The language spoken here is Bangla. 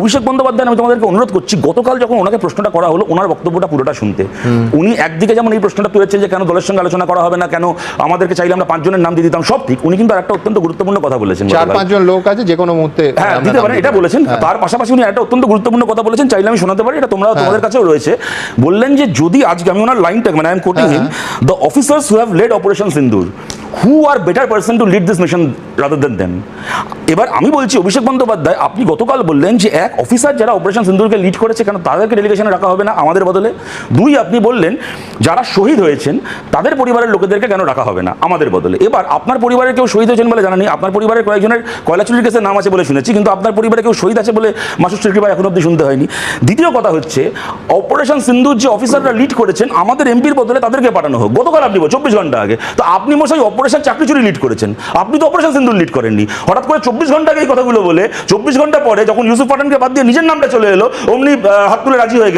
অভিষেক বন্দ্যোপাধ্যায় আমি তোমাদেরকে অনুরোধ করছি গতকাল যখন ওনাকে প্রশ্নটা করা হলো ওনার বক্তব্যটা পুরোটা শুনতে। উনি একদিকে যেমন এই প্রশ্নটা তুলেছেন যে কেন দলের সঙ্গে আলোচনা করা হবে না? কেন আমাদেরকে চাইলে আমরা পাঁচজনের নাম দিয়ে দিতাম? সব ঠিক। উনি কিন্তু একটা অত্যন্ত গুরুত্বপূর্ণ কথা বলেছেন চার। পাঁচজন লোক আছে যে কোনো মুহূর্তে হ্যাঁ দিতে পারেন এটা বলেছেন। হ্যাঁ। তার পাশাপাশি উনি একটা অত্যন্ত গুরুত্বপূর্ণ কথা বলেছেন চাইলে আমি শোনাতে পারি এটা তোমরা তোমাদের কাছেও রয়েছে। বললেন যে যদি আজকে আমি ওনার লাইনটা মানে I am quoting him the officers who have led operation Sindoor who are better person to lead this mission rather than than এবার আমি বলছি, অভিষেক বন্দ্যোপাধ্যায়, আপনি গতকাল বললেন যে এক অফিসার যারা অপারেশন সিন্দুরকে লিড করেছে, কেন তাদেরকে ডেলিগেশনে রাখা হবে না আমাদের বদলে? দুই, আপনি বললেন যারা শহীদ হয়েছেন, তাদের পরিবারের লোকেদেরকে কেন রাখা হবে না আমাদের বদলে? এবার আপনার পরিবারের কেউ শহীদ হয়েছেন বলে জানা নেই, আপনার পরিবারের কয়েকজনের কয়লা চুরির কেসের নাম আছে বলে শুনেছি, কিন্তু আপনার পরিবারে কেউ শহীদ আছে বলে মাসুর কৃপা এখন অব্দি শুনতে হয়নি। দ্বিতীয় কথা হচ্ছে অপারেশন সিন্দুর যে অফিসাররা লিড করেছেন, আমাদের এমপির বদলে তাদেরকে পাঠানো হোক। গতকাল আপনি চব্বিশ ঘণ্টা আগে। তো আপনি মশাই চাকরি চুরি লিড করেছেন। আপনি তো অপারেশন সিন্ধু লিড করেননি। হঠাৎ করে চব্বিশ ঘণ্টা এই কথাগুলো বলে, চব্বিশ ঘণ্টা পরে যখন ইউসুফ পাঠানকে বাদ দিয়ে নিজের নামটা চলে এলো, অমনি হাত তুলে রাজি হয়ে গেল।